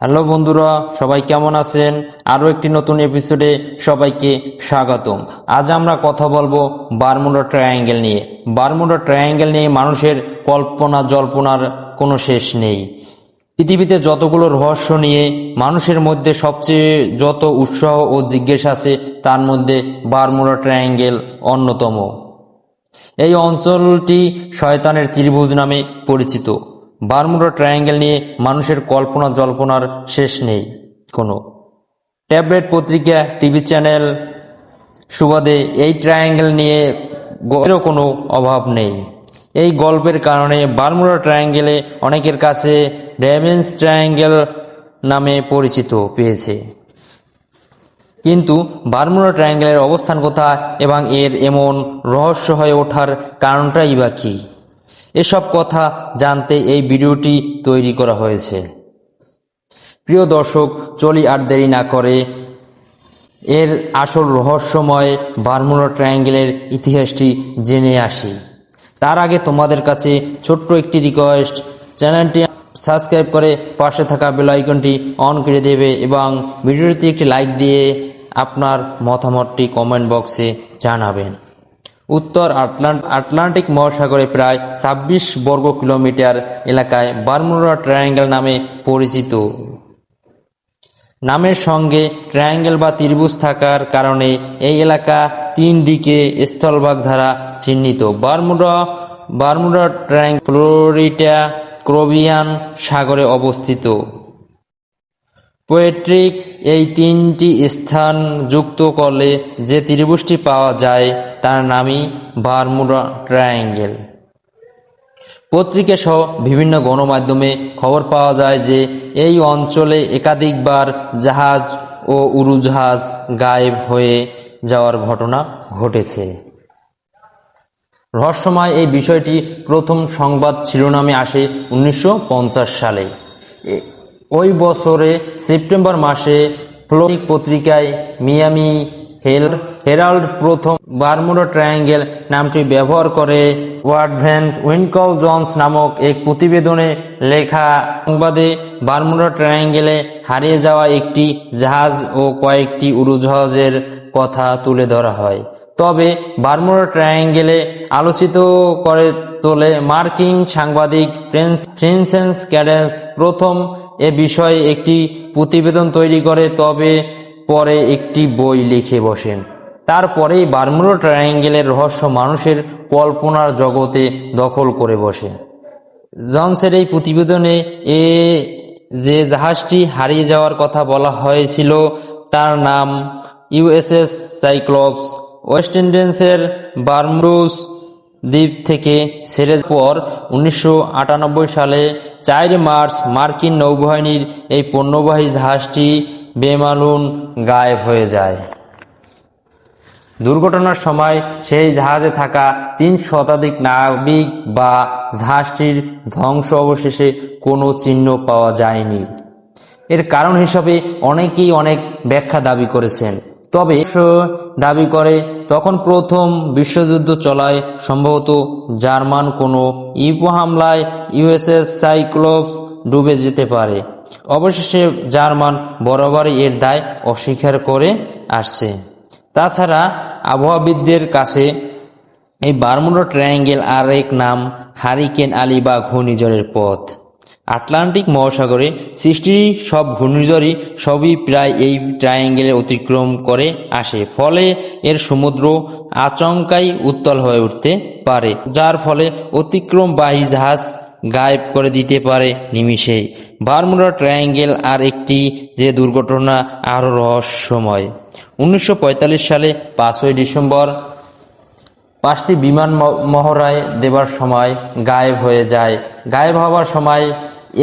Hello বন্ধুরা, সবাই কেমন আছেন? আরও একটি নতুন এপিসোডে সবাইকে স্বাগতম। আজ আমরা কথা বলব বারমুডা ট্রায়াঙ্গেল নিয়ে। বারমুডা ট্রায়াঙ্গেল নিয়ে মানুষের কল্পনা, জল্পনার কোনো শেষ নেই। পৃথিবীতে যতগুলো রহস্য নিয়ে মানুষের মধ্যে সবচেয়ে যত উৎসাহ ও জিজ্ঞেস আছে, তার মধ্যে বারমুডা ট্রায়াঙ্গেল অন্যতম। এই অঞ্চলটি শয়তানের ত্রিভুজ নামে পরিচিত। বারমুডা ট্রায়াঙ্গেল নিয়ে মানুষের কল্পনা জল্পনার শেষ নেই কোনো। ট্যাবলেট পত্রিকা, টিভি চ্যানেল, সুবাদে এই ট্রায়াঙ্গেল নিয়ে গল্পেরও কোনো অভাব নেই। এই গল্পের কারণে বারমুডা ট্রায়াঙ্গেলে অনেকের কাছে ড্যামেন্স ট্রায়াঙ্গেল নামে পরিচিত পেয়েছে। কিন্তু বারমুডা ট্রায়াঙ্গেলের অবস্থান কোথায় এবং এর এমন রহস্য হয়ে ওঠার কারণটাই বা কী? এসব কথা জানতে এই ভিডিওটি তৈরি করা হয়েছে। প্রিয় দর্শক, চলি আর দেরি না করে। এর আসল রহস্যময় বারমুডা ট্রায়াঙ্গেলের ইতিহাসটি জেনে আসি। তার আগে তোমাদের কাছে ছোট্ট একটি রিকোয়েস্ট। চ্যানেলটি সাবস্ক্রাইব করে পাশে থাকা বেল আইকনটি অন করে দেবে এবং ভিডিওটিতে একটি লাইক দিয়ে আপনার মতামতটি কমেন্ট বক্সে জানাবেন। উত্তর আটলান্ট আটলান্টিক মহাসাগরে প্রায় ছাব্বিশ বর্গ কিলোমিটার এলাকায় বারমুডা ট্রায়াঙ্গেল নামে পরিচিত। নামের সঙ্গে ট্রায়াঙ্গেল বা ত্রিভুজ থাকার কারণে এই এলাকা তিন দিকে স্থলভাগ দ্বারা চিহ্নিত। বারমুডা বারমুডা ট্রায়াঙ্গ ফ্লোরিডা ক্রোবিয়ান সাগরে অবস্থিত। পোয়েট্রিক এই তিনটি স্থান যুক্ত করলে যে ত্রিভুজটি পাওয়া যায়, তার নামই বারমুডা ট্রায়াঙ্গেল। পত্রিকা সহ বিভিন্ন গণমাধ্যমে খবর পাওয়া যায় যে, এই অঞ্চলে একাধিকবার জাহাজ ও উড়োজাহাজ গায়েব হয়ে যাওয়ার ঘটনা ঘটেছে। রহস্যময় এই বিষয়টি প্রথম সংবাদ শিরোনামে আসে উনিশশো পঞ্চাশ সালে। ওই বছরে সেপ্টেম্বর মাসে ফ্লোরিক পত্রিকায় মিয়ামি হেল হেরাল্ড প্রথম বারমুডা ট্রায়াঙ্গেল নামটি ব্যবহার করে ওয়ার্ডভ্যান্ট উইনকল জনস নামক এক প্রতিবেদনে লেখা সংবাদে বারমুডা ট্রায়াঙ্গেলে হারিয়ে যাওয়া একটি জাহাজ ও কয়েকটি উড়োজাহাজের কথা তুলে ধরা হয়। তবে বারমুডা ট্রায়াঙ্গেলে আলোচিত করে তোলে মার্কিন সাংবাদিক ফ্রেন্স ফ্রিন্সেন্স ক্যাডেন্স প্রথম এ বিষয়ে একটি প্রতিবেদন তৈরি করে, তবে পরে একটি বই লিখে বসেন। তারপরেই বারমুডা ট্রায়াঙ্গেলের রহস্য মানুষের কল্পনার জগতে দখল করে বসে। জনসের এই প্রতিবেদনে এ যে জাহাজটি হারিয়ে যাওয়ার কথা বলা হয়েছিল, তার নাম ইউএসএস সাইক্লপস। ওয়েস্ট ইন্ডিজের বার্মরুস দ্বীপ থেকে ছেড়ে পর উনিশশো আটানব্বই সালে চার মার্চ মার্কিন নৌবাহিনীর এই পণ্যবাহী জাহাজটি বেমালুন গায়েব হয়ে যায়। দুর্ঘটনার সময় সেই জাহাজে থাকা তিন শতাধিক নাবিক বা জাহাজটির ধ্বংস অবশেষে কোনো চিহ্ন পাওয়া যায়নি। এর কারণ হিসাবে অনেকেই অনেক ব্যাখ্যা দাবি করেছেন। তবে দাবি করে, তখন প্রথম বিশ্বযুদ্ধ চলায় সম্ভবত জার্মান কোনো ইউপো হামলায় ইউএসএস সাইক্লোপস ডুবে যেতে পারে। অবশেষে জার্মান বরাবরই এর দায় অস্বীকার করে আসছে। তাছাড়া আবহাওয়াবিদদের কাছে এই বারমুডা ট্রায়াঙ্গেল আর এক নাম হারিকেন আলী বা ঘূর্ণিঝড়ের পথ। আটলান্টিক মহাসাগরে সৃষ্টি সব ঘূর্ণিঝড়ই সবই প্রায় এই ট্রায়াঙ্গেলে অতিক্রম করে আসে। ফলে এর সমুদ্র আচমকাই উত্তল হয়ে উঠতে পারে, যার ফলে অতিক্রম অতিক্রমবাহী জাহাজ গায়েব করে দিতে পারে নিমিষেই। বারমুডা ট্রায়াঙ্গেল আর একটি যে দুর্ঘটনা আরও রহস্যময়। উনিশশো পঁয়তাল্লিশ সালে পাঁচই ডিসেম্বর পাঁচটি বিমান মহড়ায় দেবার সময় গায়েব হয়ে যায়। গায়েব হওয়ার সময়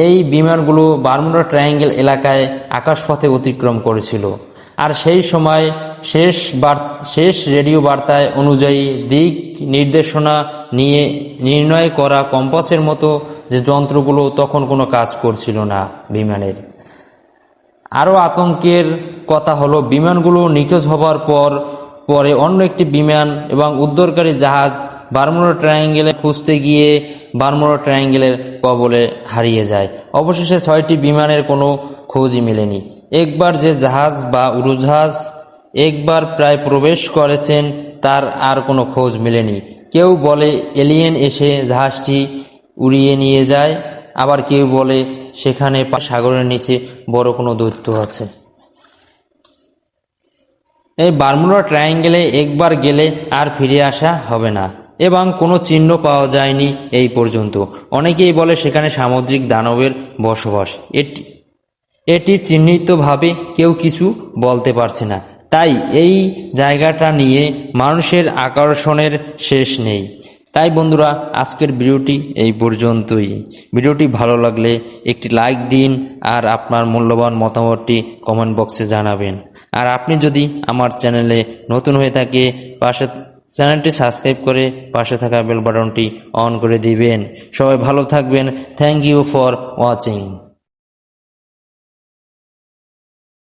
এই বিমানগুলো বারমুডা ট্রায়াঙ্গেল এলাকায় আকাশপথে অতিক্রম করেছিল। আর সেই সময় শেষ শেষ রেডিও বার্তায় অনুযায়ী দিক নির্দেশনা নিয়ে নির্ণয় করা কম্পাসের মতো যে যন্ত্রগুলো তখন কোনো কাজ করছিল না বিমানের। আরও আতঙ্কের কথা হলো, বিমানগুলো নিখোঁজ হবার পর পরে অন্য একটি বিমান এবং উদ্ধারকারী জাহাজ বারমুডা ট্রায়াঙ্গেলে খুঁজতে গিয়ে বারমুডা ট্রায়াঙ্গেলের কবলে হারিয়ে যায়। অবশেষে ছয়টি বিমানের কোনো খোঁজই মেলেনি। একবার যে জাহাজ বা উড়োজাহাজ একবার প্রায় প্রবেশ করেছেন, তার আর কোনো খোঁজ মেলেনি। কেউ বলে, এলিয়েন এসে জাহাজটি উড়িয়ে নিয়ে যায়। আবার কেউ বলে, সেখানে সাগরের নিচে বড় কোনো দৈত্য আছে। এই বারমুডা ট্রায়াঙ্গেলে একবার গেলে আর ফিরে আসা হবে না। এবং কোনো চিহ্ন পাওয়া যায়নি এই পর্যন্ত। অনেকেই বলে সেখানে সামুদ্রিক দানবের বসবাস। এটি এটি চিহ্নিতভাবে কেউ কিছু বলতে পারছে না। তাই এই জায়গাটা নিয়ে মানুষের আকর্ষণের শেষ নেই। তাই বন্ধুরা, আজকের ভিডিওটি এই পর্যন্তই। ভিডিওটি ভালো লাগলে একটি লাইক দিন আর আপনার মূল্যবান মতামতটি কমেন্ট বক্সে জানাবেন। আর আপনি যদি আমার চ্যানেলে নতুন হয়ে থাকে, পাশে চ্যানেলটি সাবস্ক্রাইব করে পাশে থাকা বেল বাটনটি অন করে দিবেন। সবাই ভালো থাকবেন। Thank you for watching